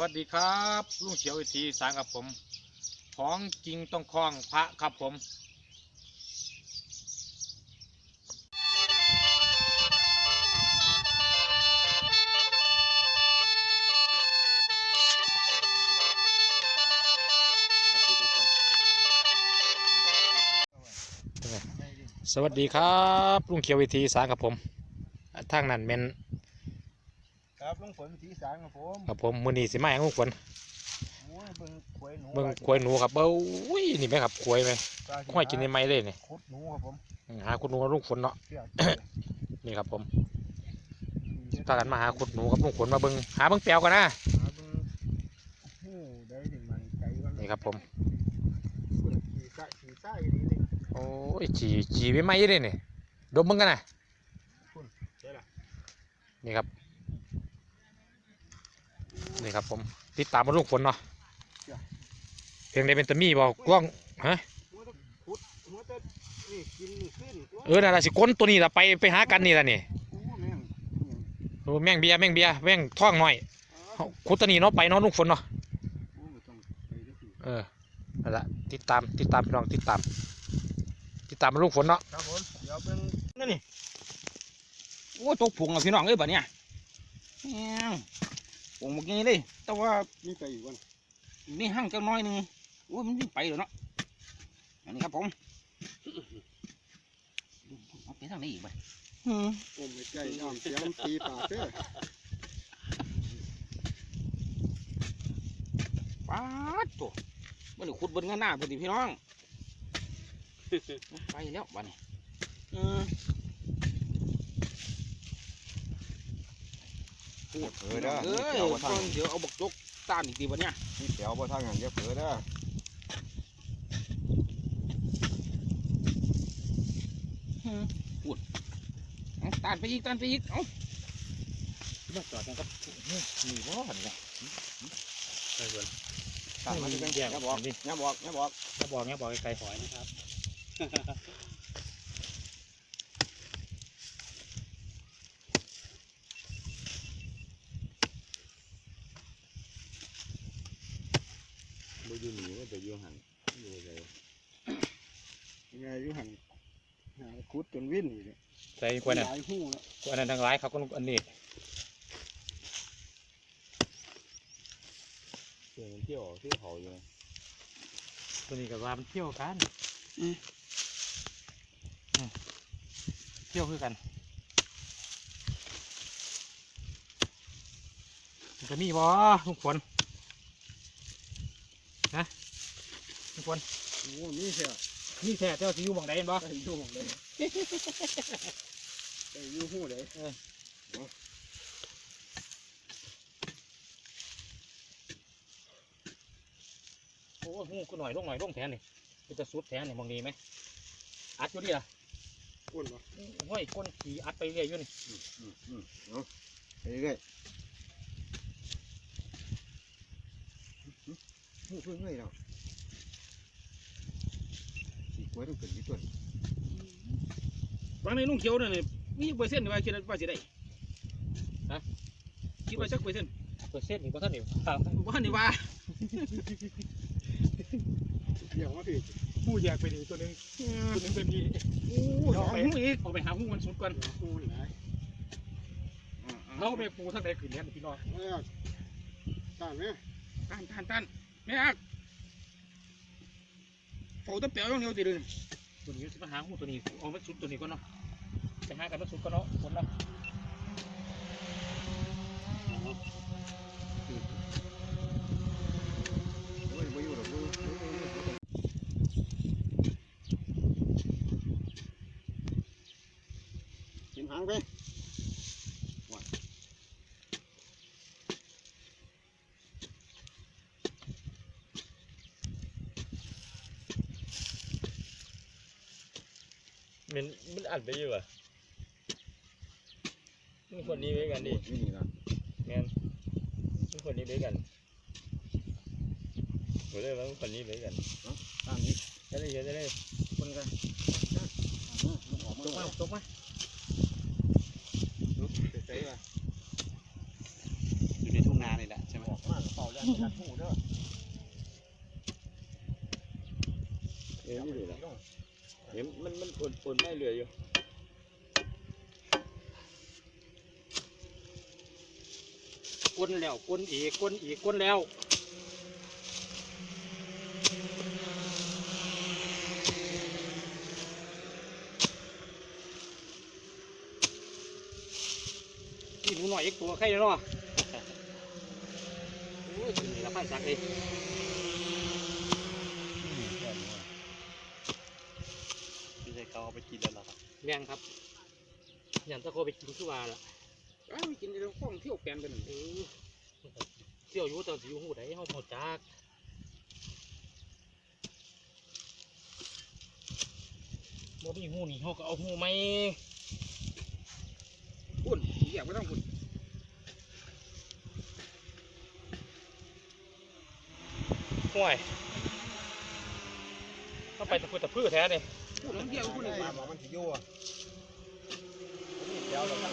วัสดีครับลุงเขียววิธีสารกับผม ของจริงต้องคล้องพระครับผมสวัสดีครับลุงเขียววิธีสารกับผมทางนั้นเป็น ครับลุงฝนสีสางครับผมกับผมมือนีสิมาอย่างลุงฝนโอ้ยเบิ่งขวยหนูเบิ่งควายหนูครับเบ้าอุ้ยนี่ไหมครับควายไหมควายกินในไม้เลยนี่ขุดหนูครับผมหาขุดหนูกับลุงฝนเนาะเชื่อนี่ครับผมพากันมาหาขุดหนูกับลุงฝนมาเบิ่งหาเบิ่งเปียวกันนะหาเบิ่งโอ้ได้ถึงมันไกลวันนี่ครับผมขี่สะขี่ใต้ดีเลยโอ้ยจีจีไม่ไหม้เลยนี่ดมเบิ่งกันนะใช่ล่ะนี่ครับ นี่ครับผมติดตามมาลุงฝนเนาะเพียงใดเป็นตะมีบอกกล้องฮะหัวตะขุดหัวตะนี่กินนี่ขึ้นเออนั่นล่ะสิก้นตัวนี้ล่ะไปไปหากันนี่ล่ะนี่โอ้แม่งโอ้แม่งเบียร์แม่งเบียร์แม่งท้องหน่อยอ้าวขุดตัวนี้เนาะไปเนาะลุงฝนเนาะโอ้ไม่ต้องไปเด้อสิเออนั่นแหละติดตามติดตามพี่น้องติดตาม ติดตามมาลุงฝนเนาะครับผมเดี๋ยวเบิ่งนั่นนี่โอ้ตกผงอะพี่น้องเอ้ยบัดเนี้ย แม่งผงเมื่อกี้เลย แต่ว่ามีไปอีกวันมีหั่งจังน้อยหนึงโอ้ยมันวิ่งไปเลยเนาะอันนี้ครับผมเอาไปทางไหนอีกไปอืมโอ้ไม่ใกล้น้ำเสียงตีปากเด้อป๊าดตัวมันขุดบนหน้าพอดีพี่น้อง ไปแล้วบัดนี้ อืมเผลอเด้อเอนี่อเดี๋ยวบ่ทางเดี๋ยวเอาบักจกตามอีกทีบัดเนี้ยนี่เดี๋ยวบ่ทางอย่างเดียวเผลอเด้อเอาตานไปอีกตานไปอีกเอามาจอดนะครับมีบ่อนเนี่ยไปสวนทางมันจะเป็นแยกอย่าบอกดิอย่าบอกอย่าบอกถ้าบอกเงี้ยบอกไกลๆหอยนะครับ บ่อยู่หนีว่าจะอยู่หันอยู่ไส ยังไง อยู่หันหาขุดจนวิ่นอีกเนี่ยใส่กวนนั่นหลายหู้แล้วกวนนั่นทางร้ายเขาก็อันนี้เสียงมันเที่ยวออกที่เขาอยู่ตัวนี้กับว่ามันเที่ยวกันอืมเที่ยวคือกันมันจะมีบ่ลุงฝนนะลุงฝนโอ้มีแค่ นี่แท้เจ้าสิอยู่หม่องใดเห็นบ่ไปอยู่หม้องเลยไปอยู่หู้เลยโอ้หูก็หน่อยลงหน่อยลงแทนนี่มันจะสุดแทนนี่หมองนี้ไหมอัดอยู่ดิล่ะอ้วนปะห้อยก้นขี่อัดไปเรื่อยอยู่นี่อืมอืมเอาไปเรื่อยหูเพิ่งเงยเราสี กล้วยต้องขึ้นที่ต้นบางในนุ่งเขียวเนี่ยมีเปอร์เซ็นต์ว่าคิดว่าสิได้ฮะ คิดว่าสักเปอร์เซ็นต์เปอร์เซ็นต์นี่บ่ทันนี่ว่านี่ว่าเดี๋ยวมาพี่หูแยกไปนี่ตัวหนึงตัวหนึงเป็นนี่โอ้สองหูอีกเอาไปหาหูมันสุดก่อนหู้หลายเอาไปปูทั้งใดขึ้นเนี่ยพี่น้องเออตามไหมตันตันตันแม่อัก โอ้ตะเปียวอย่างเดียวติเลยตัวนี้สิมาหาหูตัวนี้เอามันสุดตัวนี้ก็เนาะจะหากันมันสุดก็เนาะคนเนาะ โอ้ยบ่อยู่หรอกบ่อยู่บ่อยู่บ่อยู่ กินหางไป มันมันอัดไปอยู่อะมีคนนี้ไว้กันดินี่นี่ล่ะแมนมีคนนี้ไว้กันผมเลยว่ามีคนนี้ไว้กันตามนี้จะได้จะได้คนกันมันออกตกมามาตกมาใส่ๆว่าอยู่ในทุ่งนานี่แหละใช่ไหมออกมาเป่าเห็นอยู่ละ เห็นมันมันปนปนไม่เหลืออยู่กวนแล้วกวนอีกกวนอีกกวนแล้วนี่หนูหน่อยเอกตัวใครเนาะโอ้ยถึงนี่ละพันสักเอง พี่ชายเขาเอาไปกินแล้ว เหรอครับแม่งครับยันตะโกไปกินคือว่าล่ะอ้าวกินในห้องเที่ยวแปลนไปหนึ่งเออเที่ยวอยู่แต่สิอยู่หูใดเฮาบ่จักบ่มีหูนี่เฮาก็เอาหูไหมพุ่นเหยียบไม่ต้องพุ่นห่วยเข้าไปตะพื้นตะพื้นแท้เลยพุ่นน้ำ เกี่ยวคุณเลยบอกมันจะยั่วนี่เดี๋ยวเราตั้ง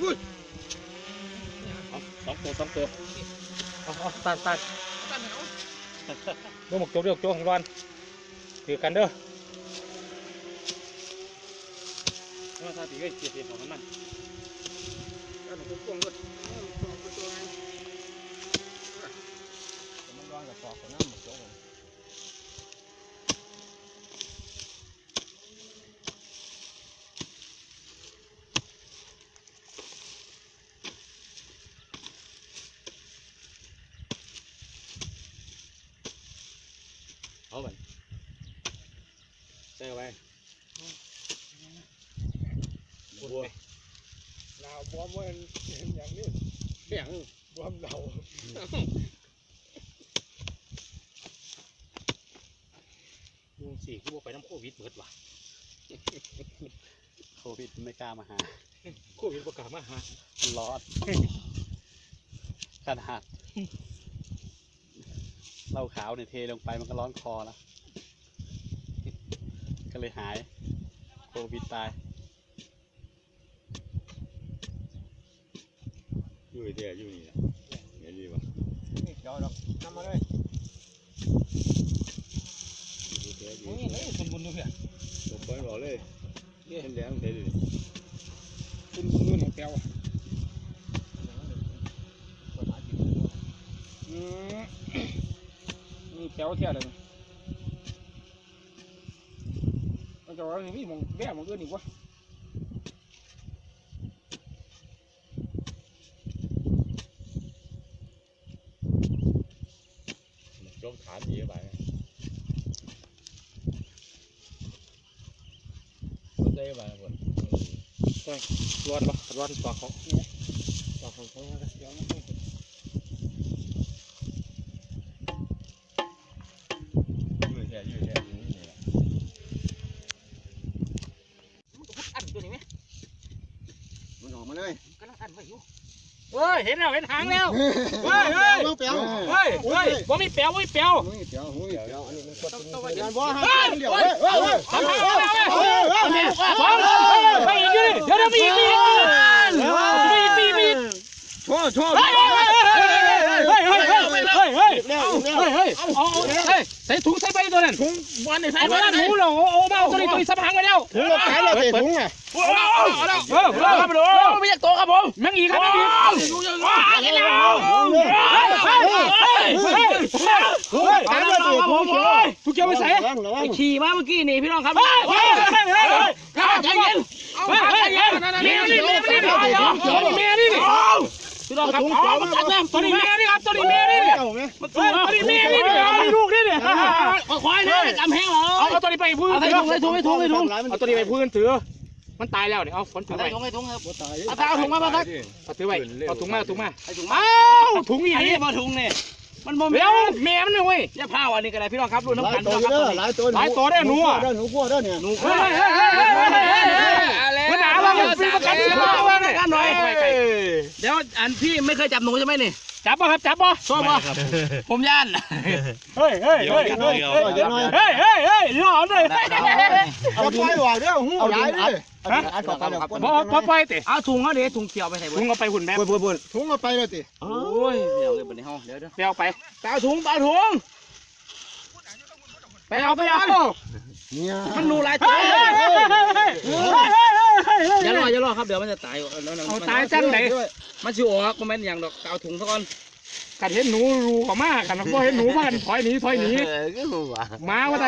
วุ้ยสองตัวสองตัวเอาเอาตัดตัดตัดเอาดู một chỗ được chỗ hàng loan thử cắn đưa nó ra tí cái chuyện tiền của nó này ăn một cuống luôn เอาไปใส่เอาไปพูดไปหนาวบวมมันอย่างนี้เบี่ยงบวมหนาวลุงสี่คือบ่ไปน้ำโควิดเบิดว่ะโควิดไม่กล้ามาหาโควิดประกล้าศมาหาร้อนขนาด เหล้าขาวเนี่ยเทลงไปมันก็ร้อนคอแล้วก็เลยหายโควิดตายอยู่เดียวอยู่นี่ละเห็นดีป่ะนี่เดี๋ยวเรานำมาเลยอยู่เดียวอยู่นี่เลยคนบนดูเพื่อนลงไปบอกเลยเห็นแล้วเห็นดิพุ่นพุ่นนู่นของแปลวอืมนี่ แปลวเที่ยวเลยมันจะว่ามีมองแย่มองเอื้อนอีกวะจมฐานดีไปก็ได้ไปหมดร้อนปะร้อนปากเขาปากเขาเขาเดี๋ยวมันต้อง อยู่เดียวอยู่เดียวอยู่นี่ละ อันตัวนี้ไหม มัน ออกมาเลยกำลังอันไว้อยู่เฮ้ยเห็นแล้วเห็นหางแล้วเฮ้ยเฮ้ยเปียวเฮ้ยเฮ้ยบ่มีแปลวบ่มีแปลวเปียวหุ้ยเปียวอันนี้มันกดต้องต้องไปงานบ่ฮะเดี๋ยวเฮ้ยเฮ้ยเฮ้ยสองหางแล้วเนี่ยสองไปอีกดิเดี๋ยวเดี๋ยวมีอีกมีอีกมีอีกมีอีกมีอีกโชว์โชว์เฮ้ยเฮ้ยเฮ้ยเฮ้ยเฮ้ยเฮ้ย เฮ้ยเฮ้ยเฮ้ยเฮ้ยเอาเอาเฮ้ยใส่ถุงใส่ไปตัวนั้นถุงวันนี้ใส่ไปถุงเราโอ้มาตัวนี้ตัวนี้สับหางไปแล้วถุงเราขายเราเตะถุงอะเออเออครับผมไม่อยากโตครับผมแม่งอีกครับแม่งอีกว้าเห็นแล้วเฮ้ยเฮ้ยเฮ้ยเฮ้ยเฮ้ยขายเราเตะถุงเขียวทุกเกี่ยวไปใส่ระวังระวังขี่มาเมื่อกี้นี่พี่น้องครับเฮ้ยเฮ้ยเฮ้ยเฮ้ยใจเย็นเฮ้ยเฮ้ยเฮ้ยเมียนี่เมียนี่เมียนี่ พี่น้องครับอ๋อมันจัดแม่ตัวนี้เมียนี่ครับตัวนี้เมียนี่เจ้าไหมตัวนี้เมียนี่ลูกนี่เนี่ยควายเนี่ยจำแห้งเหรอเอาตัวนี้ไปพื้นถือเอาตัวนี้ไปพื้นถือมันตายแล้วเนี่ยเอาฝนถือไปบ่ตายเอาเอาถุงมามาเอาถือไว้เอาถุงมาถุงมาเอาถุงอย่างนี้มาถุงเนี่ยมันบ่เดี๋ยวแม่มันไม่อย่าพาวันนี้ก็ได้พี่น้องครับรุ่นหน้ำลายกันตัวพี่น้องครับเด้อหลายตัวหลายตัวได้หนูอะเด้อหนูกลัวเด้อเนี่ยหนูเฮ้ยเฮ้ยเฮ้ยเฮ้ยเฮ้ยเฮ้ยมันหนาว่ามันปีประกันชีวิตว่าเนี่ยงานหน่อยเดี๋ยวอันพี่ไม่เคยจับหนูใช่ไหมนี่ จับป่ะครับ จับป่ะชอบป่ะผมย่าน เฮ้ยเฮ้ยเฮ้ยเฮ้ยเฮ้ยเฮ้ยเฮ้ยเฮ้ยรอเลยเอาไปหว่าเด้อหูหลายเลยอัดเข้าไปแล้วบ่บ่ไปติเอาถุงเขาเดี๋ยวถุงเขียวไปใส่ถุงเอาไปหุ่นแม่ปุ่นปุ่นปุ่นถุงเอาไปเลยติโอ้ยเดี๋ยวเลยบัดนี้เฮาเดี๋ยวเดี๋ยวไปเอาไปไปเอาถุงไปเอาถุงไปเอาไปเอาเนี่ยมันหนูหลายตัว อย่ารออย่ารอครับเดี๋ยวมันจะตายเอาตายจังไหน มันสิออกมันแม่นอย่างดอกเอาถุงซะก่อนกันเห็นหนูรูเขามากกันบ่เห็นหนูพากันถอยหนีถอยหนีเออก็หัวมาว่า